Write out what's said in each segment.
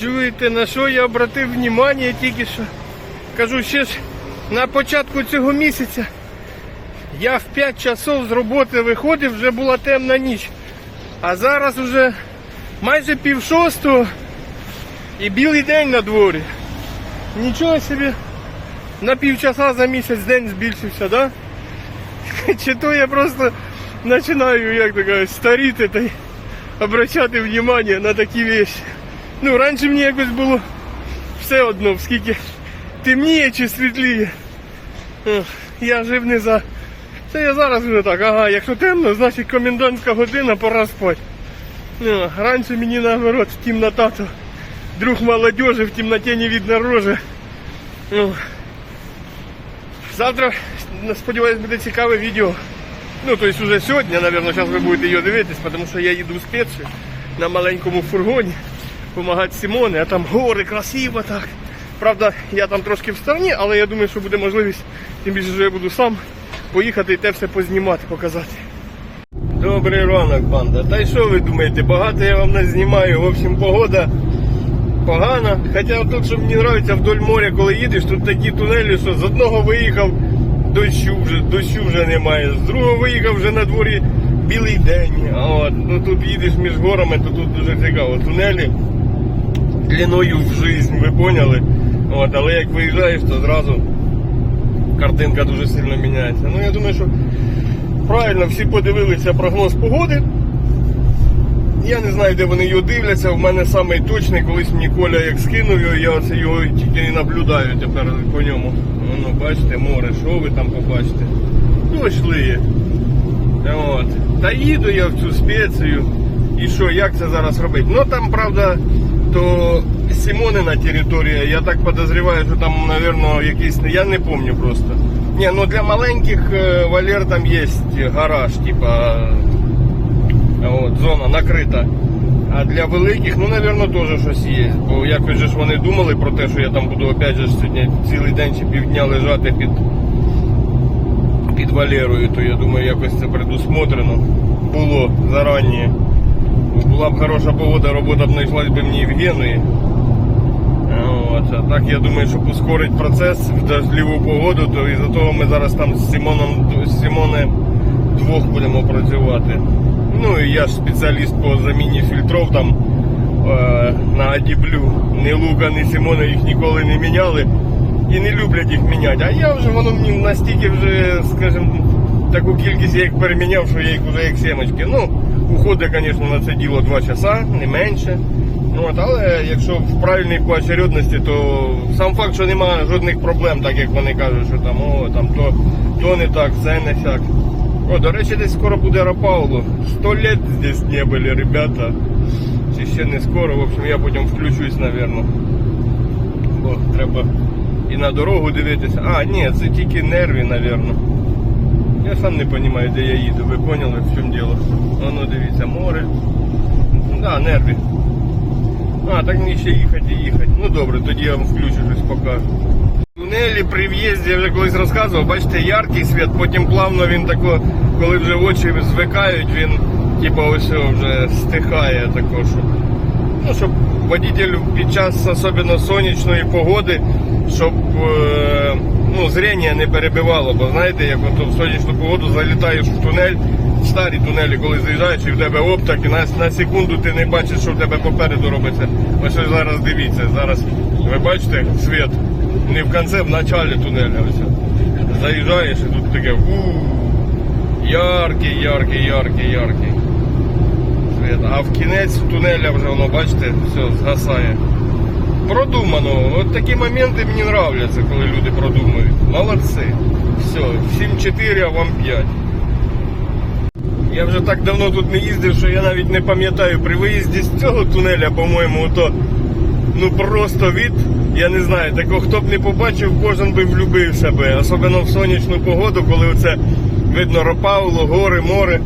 Чуєте, на що я обратив внимание тільки що? Кажу, ще ж на початку цього місяця я в 5 часов з роботи виходив, вже була темна ніч. А зараз вже майже пів шостого і білий день на дворі. Нічого собі на півчаса за місяць день збільшився, да? Чи то я просто починаю, як то кажуть, старіти та обращати внимание на такі речі. Ну, раніше мені якось було все одно, скільки темніє чи світліє. Я жив не за. Це я зараз вже так, ага, якщо темно, значить комендантська година, пора спати. Раніше мені наоборот, темнота, то друг молодежи, в темноті не видно рожи. Ну, завтра, сподіваюсь, буде цікаве відео. Ну, то есть уже сьогодні, наверное, зараз ви будете її дивитись, тому що я їду в спецію на маленькому фургоні допомагати Симоні, а там гори, красиво так. Правда, я там трошки в стороні, але я думаю, що буде можливість, тим більше, що я буду сам поїхати і те все познімати, показати. Добрий ранок, банда. Та й що ви думаєте, багато я вам не знімаю. В общем, погода погана. Хоча тут, що мені подобається вдоль моря, коли їдеш, тут такі тунелі, що з одного виїхав, дощу вже, дощу вже немає. З другого виїхав вже на дворі білий день. А от, ну тут їдеш між горами, то тут дуже цікаво. Тунелі длиною в жизнь, ви поняли? От, але як виїжджаєш, то зразу картинка дуже сильно міняється. Ну я думаю, що правильно всі подивилися прогноз погоди. Я не знаю, де вони його дивляться. У мене самий точний, колись мені Коля як скинув його, я оце його тільки і наблюдаю тепер по ньому. Воно, бачите, море, що ви там побачите? Дощ лиє. От. Та їду я в цю спецію. І що, як це зараз робити? Ну там, правда, то Симонина територія, я так подозріваю, що там, мабуть, якийсь, я не пам'ятаю просто. Ні, ну для маленьких е, Валер там є гараж, типа от, зона накрита. А для великих, ну, мабуть, теж щось є. Бо якось же ж вони думали про те, що я там буду опять же сьогодні цілий день чи півдня лежати під, під Валерою, то я думаю, якось це предусмотрено було зарані. Була б хороша погода, робота б знайшлась би мені в Генуї. От, а так я думаю, щоб ускорити процес в дождливу погоду, то із-за того ми зараз там з Симоном з Симоне двох будемо працювати. Ну і я ж спеціаліст по заміні фільтров там е, на Адіблю. Ні Лука, ні Симона їх ніколи не міняли і не люблять їх міняти. А я вже воно мені настільки вже, скажімо, таку кількість я їх переміняв, що я їх вже як сімочки. Ну, уходить, звісно, на це діло 2 часа, не менше. Ну, От, але якщо в правильній поочередності, то сам факт, що немає жодних проблем, так як вони кажуть, що там, о, там то, то не так, це не так. О, до речі, десь скоро буде Рапауло. Сто лет здесь не були, ребята. Чи ще не скоро, в общем, я потім включусь, напевно. Бо треба і на дорогу дивитися. А, ні, це тільки нерві, напевно. Я сам не розумію, де я їду, ви поняли, в чому діло. Воно дивіться, море. Да, нерві. А, так мені ще їхати і їхати. Ну добре, тоді я вам включу щось покажу. Тунелі при в'їзді я вже колись розказував, бачите, яркий світ, потім плавно він тако, коли вже очі звикають, він типу ось вже стихає також. Ну, щоб водитель під час особливо сонячної погоди, щоб е, ну, зрення не перебивало, бо знаєте, як от в сонячну погоду залітаєш в тунель, в старі тунелі, коли заїжджаєш і в тебе оптак, і на, на секунду ти не бачиш, що в тебе попереду робиться. Ось ось зараз дивіться, зараз ви бачите світ, не в кінці, в началі тунеля. Ось. Заїжджаєш і тут таке яркий, яркий, яркий, яркий світ. А в кінець тунеля вже воно, бачите, все, згасає. Продумано. От такі моменти мені нравляться, коли люди продумують. Молодці. Все, всім 4, а вам 5. Я вже так давно тут не їздив, що я навіть не пам'ятаю при виїзді з цього тунеля, по-моєму, то ну просто від, я не знаю, такого хто б не побачив, кожен би влюбив себе. Особливо в сонячну погоду, коли оце видно Ропавло, гори, море.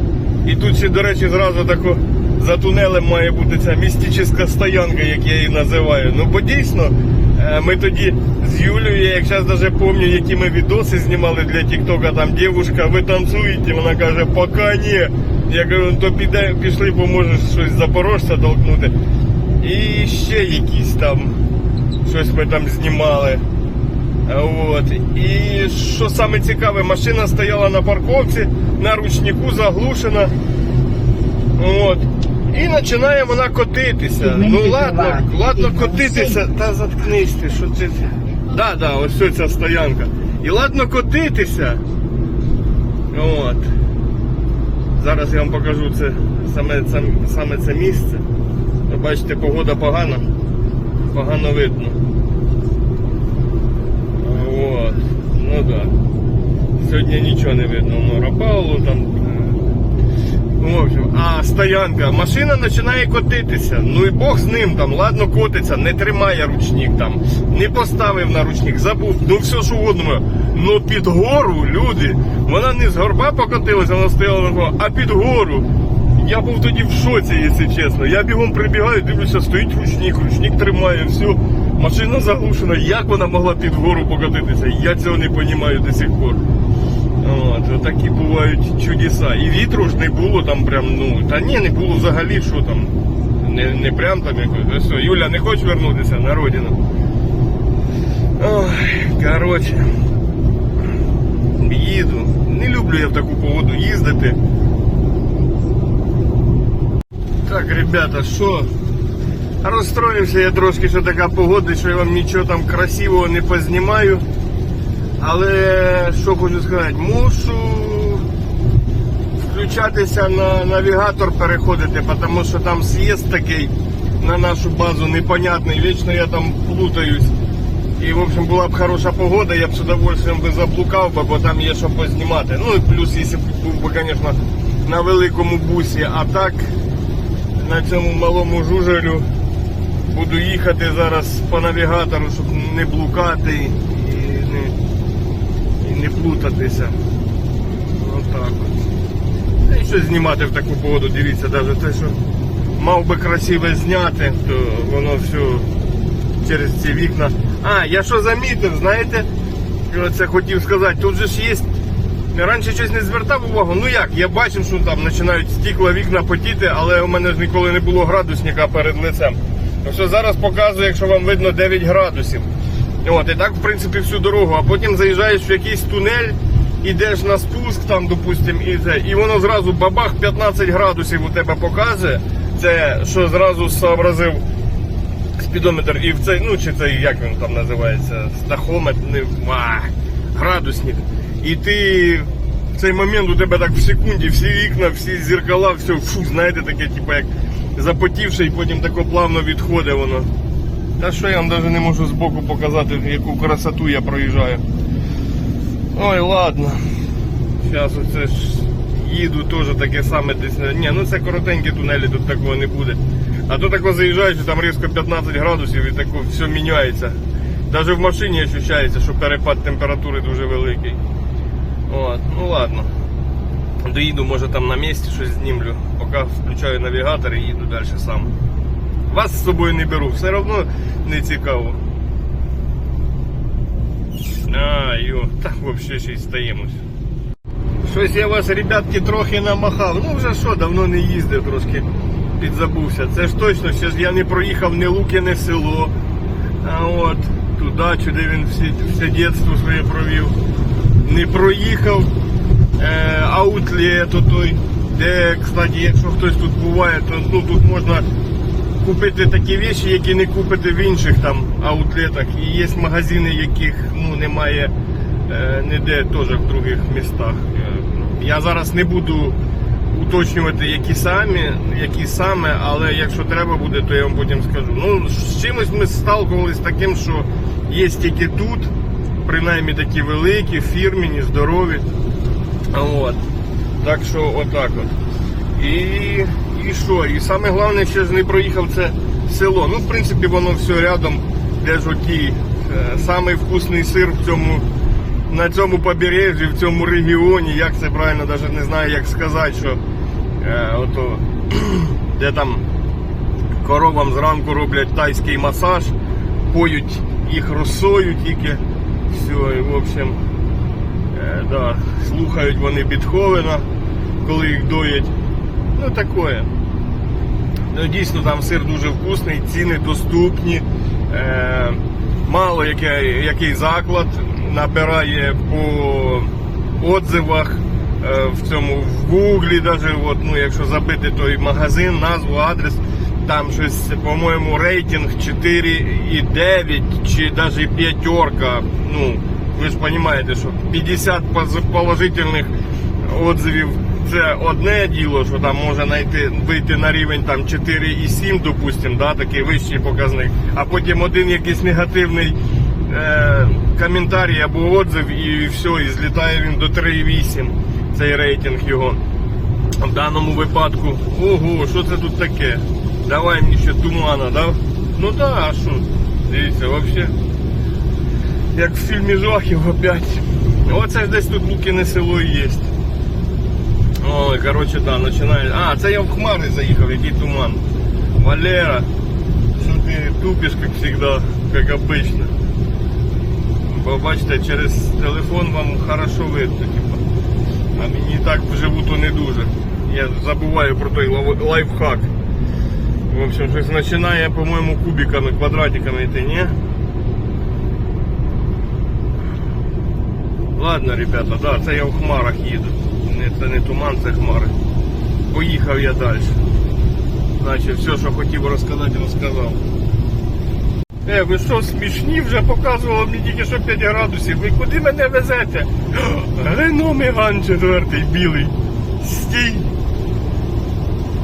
І тут ще, до речі, зразу тако за тунелем має бути ця містична стоянка, як я її називаю. Ну бо дійсно, е, ми тоді з Юлею, я як зараз навіть пам'ятаю, які ми відоси знімали для Тіктока, там дівчинка, ви танцюєте, вона каже, поки ні. Я кажу, «Ну, то піде, пішли, бо можеш щось запорожця толкнути. І ще якісь там. Щось ми там знімали. От. І що саме цікаве, машина стояла на парковці, на ручнику заглушена. От. І починає вона котитися. Ну ладно, ладно котитися. Та заткнись ти, що ти. Да, да, ось ця стоянка. І ладно котитися. От. Зараз я вам покажу це саме це, саме це місце. Ви бачите, погода погана. Погано видно. Вот. Ну да. Сьогодні нічого не видно. Ну, Рапалу там. Е, В общем, а стоянка. Машина починає котитися. Ну і Бог з ним там, ладно, котиться, не тримає ручник там, не поставив на ручник, забув, ну все що угодно. Ну під гору, люди, вона не з горба покотилася, вона стояла на гору, а під гору. Я був тоді в шоці, якщо чесно. Я бігом прибігаю, дивлюся, стоїть ручник, ручник тримає, все. Машина заглушена. Як вона могла під гору покотитися? Я цього не розумію до сих пор. От, такі бувають чудеса. І вітру ж не було там прям, ну, та ні, не було взагалі, що там. Не, не прям там якось. Все, Юля, не хочеш вернутися на родину? Ой, коротше. Їду. Не люблю я в таку погоду їздити. Так, ребята, що? Розстроївся я трошки, що така погода, що я вам нічого там красивого не познімаю. Але що хочу сказати, мушу включатися на навігатор переходити, тому що там з'їзд такий на нашу базу непонятний. Вічно я там плутаюсь. І, в общем, була б хороша погода, я б з удовольствием би заблукав, би, бо там є що познімати. Ну і плюс, якщо б був би, звісно, на великому бусі, а так на цьому малому жужелю буду їхати зараз по навігатору, щоб не блукати не плутатися. Отак от. Та й щось знімати в таку погоду, дивіться, навіть те, що мав би красиве зняти, то воно все через ці вікна. А, я що замітив, знаєте, це хотів сказати, тут же ж є. Раніше щось не звертав увагу. Ну як, я бачив, що там починають стікла вікна потіти, але у мене ж ніколи не було градусника перед лицем. Так що зараз показую, якщо вам видно 9 градусів. От, і так, в принципі, всю дорогу, а потім заїжджаєш в якийсь тунель, ідеш на спуск, там, допустим, і і воно зразу бабах 15 градусів у тебе показує. Це що зразу сообразив спідометр і в цей, ну чи цей, як він там називається, стахометр, не градусник. І ти в цей момент у тебе так в секунді всі вікна, всі зеркала, все, фу, знаєте, таке, типу, як запотівше, і потім тако плавно відходить воно. Та що я вам навіть не можу збоку показати, яку красоту я проїжджаю. Ой, ладно. Зараз оце ж їду теж таке саме десь. Ні, ну це коротенькі тунелі, тут такого не буде. А то тако заїжджаєш, і там різко 15 градусів і тако все міняється. Навіть в машині відчувається, що перепад температури дуже великий. От, ну ладно. Доїду, може там на місці щось знімлю. Поки включаю навігатор і їду далі сам. Вас з собою не беру, все одно не цікаво. А, йо, так взагалі ще й стаємось. Щось я вас, ребятки, трохи намахав. Ну вже що, давно не їздив, трошки підзабувся. Це ж точно, ще ж я не проїхав ні Лукине село. А от ту дачу, він всі, все дитинство своє провів. Не проїхав е, аутлет той, де, кстати, якщо хтось тут буває, то ну, тут можна купити такі речі, які не купите в інших там аутлетах. І є магазини, яких ну, немає е, ніде теж в других містах. Е, Я зараз не буду уточнювати, які самі, які саме, але якщо треба буде, то я вам потім скажу. Ну, з чимось ми сталкувалися таким, що є тільки тут, принаймні такі великі, фірмені, здорові. От. Так що отак от. І, і що? І саме головне, що не проїхав це село. Ну, в принципі, воно все рядом, де ж оті. е, Самий вкусний сир в цьому, на цьому побережжі, в цьому регіоні, як це правильно, навіть не знаю, як сказати, що е, ото, де там коровам зранку роблять тайський масаж, поють їх росою тільки. Все, і в общем. Е, да, слухають вони Бетховена, коли їх доять. Ну такое. Ну, дійсно, там сир дуже вкусний, ціни доступні. Е, мало який, який заклад набирає по отзивах е, в цьому в Гуглі, даже, от, ну, якщо забити той магазин, назву, адрес, там щось, по-моєму, рейтинг 4,9 чи навіть п'ятерка. Ну, ви ж розумієте, що 50 поз- положительних отзивів це одне діло, що там може знайти, вийти на рівень там 4,7, допустим, да, такий вищий показник, а потім один якийсь негативний е, коментарій або отзив, і все, і злітає він до 3,8, цей рейтинг його. В даному випадку, ого, що це тут таке? Давай мені ще тумана, да? Ну да, а що? Дивіться, взагалі. Як в фільмі Жахів опять. Оце десь тут Лукине село і є. Ой, короче, да, починає. А, це я в Хмари заїхав, який туман. Валера, що ти тупиш, як завжди, як обично. Бо бачите, через телефон вам хорошо видно, типа. А мені і так вживу то не дуже. Я забуваю про той лав- лайфхак. В общем, щось починає, по-моєму, кубиками, квадратиками йти, ні? Ладно, ребята, да, це я в хмарах їду. Не, це не туман, це хмари. Поїхав я далі. Значить, все, що хотів розказати, розказав. Е, ви що, смішні вже показувало мені тільки що 5 градусів. Ви куди мене везете? Рено Меган четвертий, білий. Стій.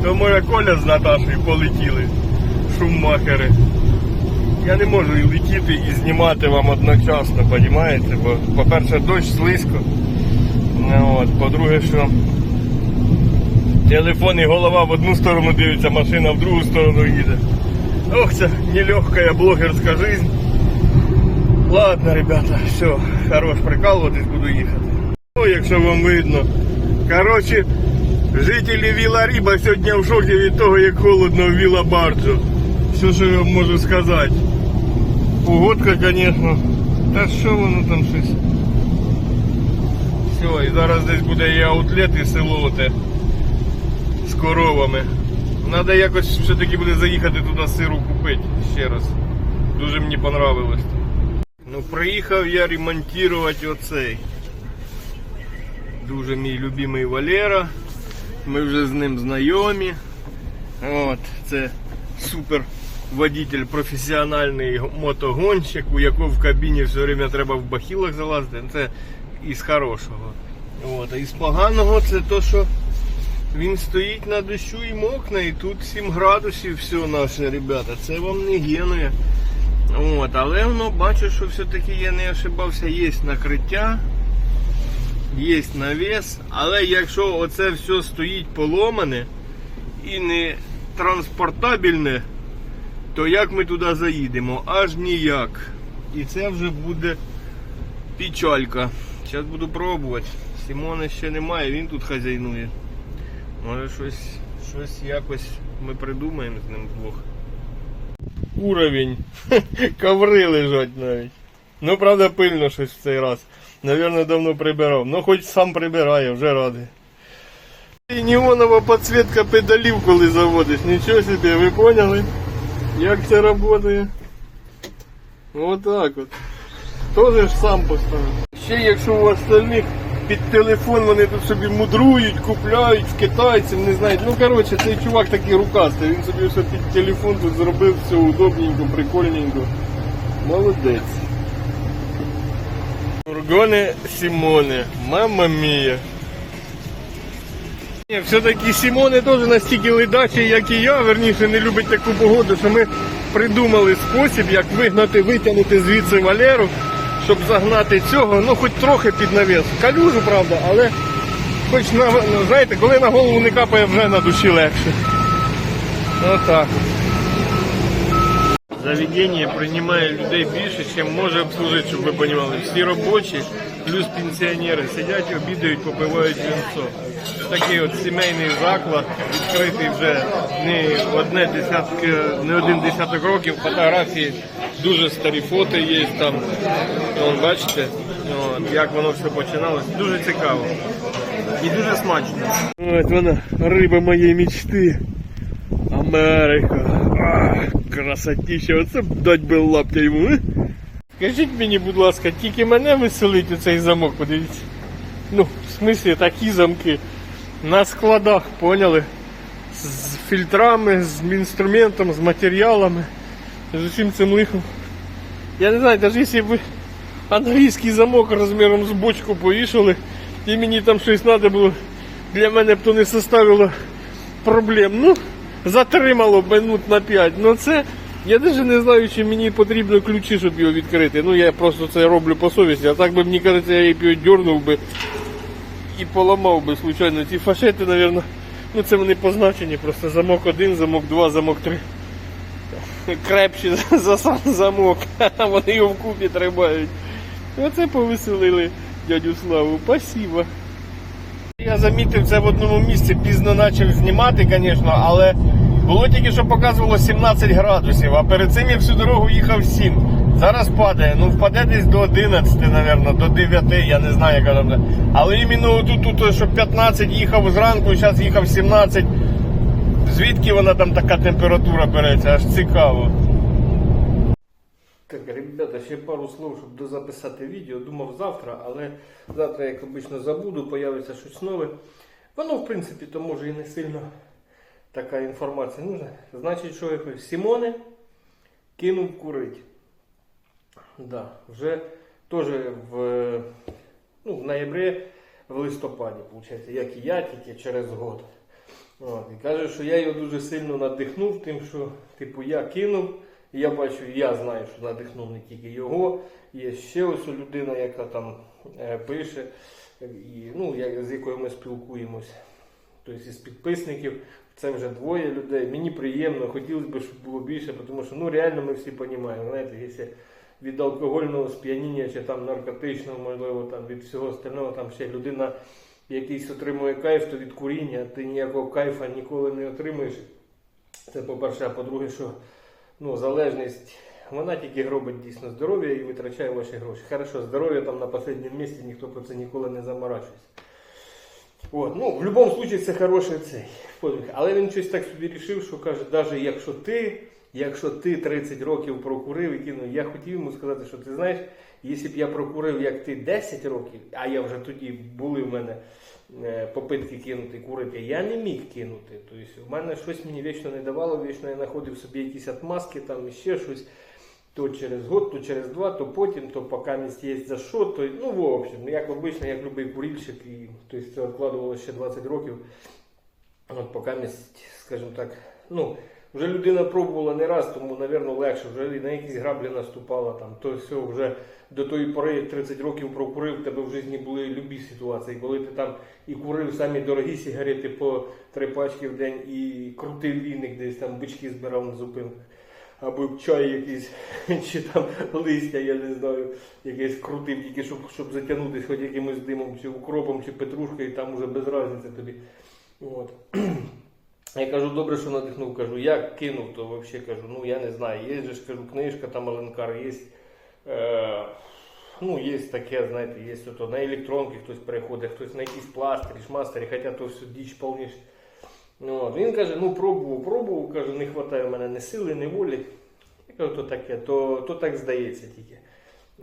То моя Коля з Наташею полетіли. Шуммахери. Я не можу і летіти і знімати вам одночасно, розумієте? Бо, по-перше, дощ слизько. От, по-друге, що телефон і голова в одну сторону дивиться, машина в другу сторону їде. Ох, це нелегкая блогерська жизнь. Ладно, ребята, все, хорош прикалуватись, буду їхати. Ну, якщо вам видно. Коротше, жителі Віла Ріба сьогодні в шокі від того, як холодно в Віла Барджо. Все, що я вам можу сказати. Погодка, звісно. Та що воно там щось? Все, і зараз десь буде і аутлет, і село з коровами. Треба якось все-таки буде заїхати туди сиру купити ще раз. Дуже мені понравилось. Ну, приїхав я ремонтувати оцей. Дуже мій любимий Валера. Ми вже з ним знайомі. От, це супер водитель, професіональний мотогонщик, у якого в кабіні все время треба в бахілах залазити. Це із хорошого. От, а із поганого це то, що він стоїть на дощу і мокне, і тут 7 градусів все наше, ребята. Це вам не генує. От, але воно бачу, що все-таки я не ошибався, є накриття, є навіс, але якщо оце все стоїть поломане і не транспортабельне, то як ми туди заїдемо? Аж ніяк. І це вже буде печалька. Зараз буду пробувати. Сімона ще немає, він тут хазяйнує. Може щось, щось якось ми придумаємо з ним вдвох. Уровень. Коври лежать навіть. Ну, правда, пильно щось в цей раз. Навірно, давно прибирав. Ну, хоч сам прибирає, вже радий. І неонова підсвітка педалів, коли заводиш. Нічого собі, ви поняли? Як це працює? Отак от. Тоже ж сам поставив. Ще якщо у остальних під телефон вони тут собі мудрують, купляють в китайців, не знають. Ну коротше, цей чувак такий рукастий, він собі все під телефон тут зробив все удобненько, прикольненько. Молодець. Фургони Сімоне, мама мія. Все-таки Сімоне теж настільки ледачий, як і я, верніше не любить таку погоду, що ми придумали спосіб, як вигнати, витягнути звідси Валеру, щоб загнати цього, ну хоч трохи під навіс. Калюжу, правда, але хоч на ну, знаєте, коли на голову не капає, вже на душі легше. Отак. Заведення приймає людей більше, ніж може обслужити, щоб ви розуміли. Всі робочі, плюс пенсіонери сидять, обідають, попивають вінцо. Такий от сімейний заклад, відкритий вже не одне десятки, не один десяток років. Фотографії дуже старі фото є там. Вон, бачите, от, як воно все починалось. Дуже цікаво. І дуже смачно. Ось вона, риба моєї мечти. Америка. Ах, красотіще, оце б дать би лаптя йому. Скажіть мені, будь ласка, тільки мене веселить оцей замок, подивіться. Ну, в смислі такі замки. На складах, поняли? З фільтрами, з інструментом, з матеріалами, з усім цим лихом. Я не знаю, навіть якщо б англійський замок розміром з бочку повішали, і мені там щось треба було, для мене б то не составило проблем. Ну, затримало б минут на 5. Ну це, я навіть не знаю, чи мені потрібно ключі, щоб його відкрити. Ну я просто це роблю по совісті, а так би мені кажеться, я її дьорнув би і поламав би случайно. Ці фашети, мабуть, ну це вони позначені, просто замок один, замок два, замок три. Крепші за сам замок, а вони його вкупі тримають. Оце повеселили дядю Славу. Спасибо. Я замітив це в одному місці, пізно почав знімати, звісно, але було тільки що показувало 17 градусів, а перед цим я всю дорогу їхав 7. Зараз падає, ну впаде десь до 11, мабуть, до 9, я не знаю, яка там. Але іменно тут, тут, що 15 їхав зранку, зараз їхав 17. Звідки вона там така температура береться, аж цікаво. Так, ребята, ще пару слов, щоб дозаписати відео. Думав завтра, але завтра, як обично, забуду, появиться щось нове. Воно, в принципі, то може і не сильно така інформація нужна. Значить, що я кажу, Сімоне кинув курить. Да, вже теж в, ну, в ноябрі, в листопаді, виходить, як і я, тільки через год. От, і каже, що я його дуже сильно надихнув, тим, що типу, я кинув. І я бачу, я знаю, що надихнув не тільки його. Є ще ось людина, яка там е, пише, і, ну, я, з якою ми спілкуємось. Тобто із підписників це вже двоє людей. Мені приємно, хотілося б, щоб було більше, тому що ну, реально ми всі розуміємо, знаєте, якщо від алкогольного сп'яніння чи там наркотичного, можливо, там від всього остального, там ще людина якийсь отримує кайф, то від куріння ти ніякого кайфа ніколи не отримаєш. Це по-перше, а по-друге, що ну, залежність, вона тільки робить дійсно здоров'я і витрачає ваші гроші. Хорошо, здоров'я там на останньому місці, ніхто про це ніколи не заморачується. От, ну, в будь-якому випадку це хороший цей подвиг. Але він щось так собі рішив, що каже, навіть якщо ти, якщо ти 30 років прокурив і кинув, я хотів йому сказати, що ти знаєш, якщо б я прокурив, як ти 10 років, а я вже тоді були в мене е, попитки кинути курити, я не міг кинути. Тобто, в мене щось мені вічно не давало, вічно я знаходив собі якісь отмазки, там ще щось. То через год, то через два, то потім, то поки місць є за що, то ну в общем, як обично, як любий курильщик, і тобто це відкладувалося ще 20 років. От поки місць, скажімо так, ну вже людина пробувала не раз, тому, напевно, легше, вже на якісь граблі наступала там. То все вже до тої пори 30 років прокурив, в тебе в житті були любі ситуації, коли ти там і курив самі дорогі сигарети по три пачки в день, і крутив віник, десь там бички збирав на зупинках. Або чай якийсь, чи там листя, я не знаю, якесь крутив, тільки щоб, щоб затягнутися хоч якимось димом, чи укропом, чи петрушкою, там уже без разниці тобі. От. Я кажу, добре, що надихнув, кажу, як кинув, то взагалі кажу, ну я не знаю, є ж кажу, книжка там Аленкар, є. Е, ну, є таке, знаєте, є ото на електронки хтось переходить, хтось на якісь пластирі, шмастері, хоча то все діч повніше. Ну, він каже, ну пробував, пробував, каже, не вистачає в мене ні сили, ні волі. Я кажу, то таке, то, то так здається тільки.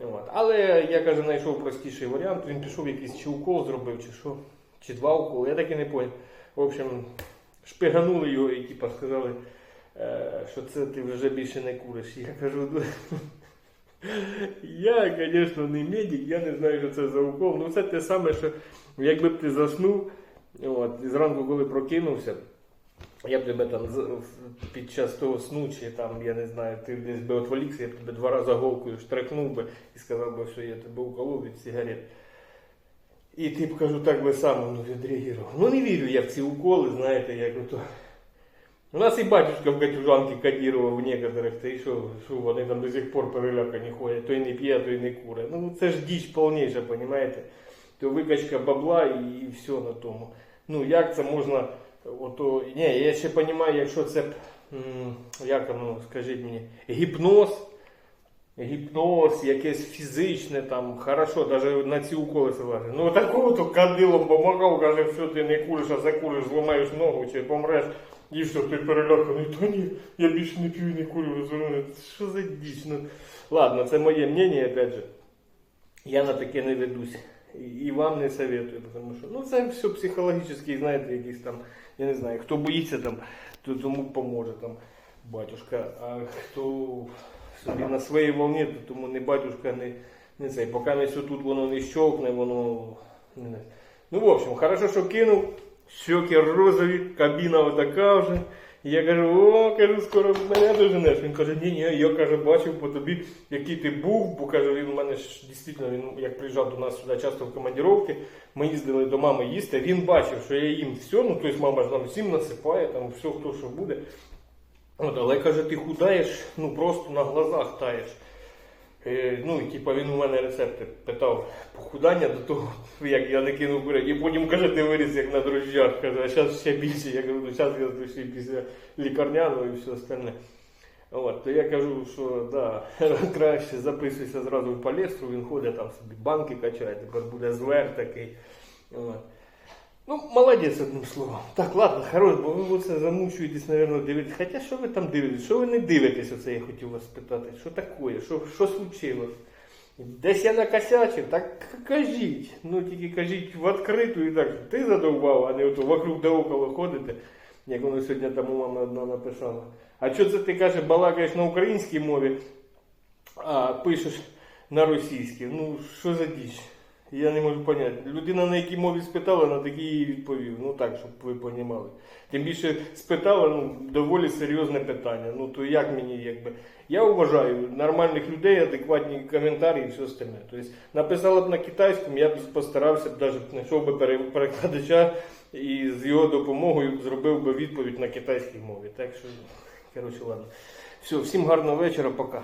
От. Але я каже, знайшов простіший варіант. Він пішов якийсь чи укол зробив, чи що, чи два уколи, я так і не поняв. В общем, шпиганули його і типа, сказали, е, що це ти вже більше не куриш. Я кажу, «Ну, я, звісно, не медик, я не знаю, що це за укол. Ну це те саме, що якби б ти заснув, от, і зранку, коли прокинувся, я б тебе там під час того сну, чи там, я не знаю, ти десь би отволікся, я б тебе два рази голкою штрикнув би і сказав би, що я тебе уколов від сигарет. І ти кажу, так би сам відреагував. Ну не вірю я в ці уколи, знаєте, як ото. У нас і батюшка в Катюжанки кодірував некоторих, та й що, що вони там до сих пор перелякані ходять, той не п'є, той не куре. Ну це ж діч повніша, розумієте? То викачка бабла і, і все на тому. Ну як це можна. Ото, ні, я ще розумію, якщо це, як воно, скажіть мені, гіпноз, гіпноз, якесь фізичне, там, хорошо, навіть на ці уколи согласен. Ну такого то кадилом помагав, каже, все, ти не куриш, а закуриш, зламаєш ногу чи помреш. І що ти переляканий? Та ні, я більше не п'ю не курю. Зелене. Що за діч? Ну, ладно, це моє мнення, опять же. Я на таке не ведусь. І вам не советую, тому що ну це все психологічно, знаєте, якісь там, я не знаю, хто боїться там, то тому поможе там батюшка, а хто собі на своїй волні, тому не батюшка, не, не цей. Поки не тут воно не щовкне, воно. Не, ну, в общем, хорошо, що кинув. Щоки розові, кабіна отака вже. Я кажу, о, кажу, скоро мене доженеш. Він каже, ні, ні, я каже, бачив по тобі, який ти був, бо каже, він у мене ж дійсно, він як приїжджав до нас сюди часто в командировки, ми їздили до мами їсти, він бачив, що я їм все, ну тобто мама ж нам всім насипає, там все, хто що буде. От, але каже, ти худаєш, ну просто на глазах таєш. Е, ну, і типа він у мене рецепти питав похудання до того, як я не кинув курять. І потім каже, ти виріс як на дрожжах. Каже, а зараз ще більше. Я кажу, ну зараз я душі після лікарняного і все остальне. От, то я кажу, що да, краще записуйся зразу в палестру, він ходить там собі банки качає, тепер буде звер такий. От. Ну, молодець одним словом. Так, ладно, хорош, бо ви оце замучуєтесь, мабуть, дивитися. Хоча що ви там дивитесь? Що ви не дивитесь, оце я хотів вас спитати. Що таке? Що, що случилось? Десь я накосячив, так кажіть. Ну тільки кажіть в відкриту і так, ти задовбав, а не ото вокруг да около ходите, як воно сьогодні там у мами одна написала. А що це ти каже, балакаєш на українській мові, а пишеш на російській? Ну, що за діч? Я не можу поняти. Людина на якій мові спитала, на такій їй відповів. Ну так, щоб ви понімали. Тим більше спитала ну, доволі серйозне питання. Ну то як мені, якби. Я вважаю нормальних людей, адекватні коментарі і все остальне. Тобто написала б на китайському, я б постарався б навіть знайшов би перекладача і з його допомогою зробив би відповідь на китайській мові. Так що, коротше, ладно. Все, всім гарного вечора, пока.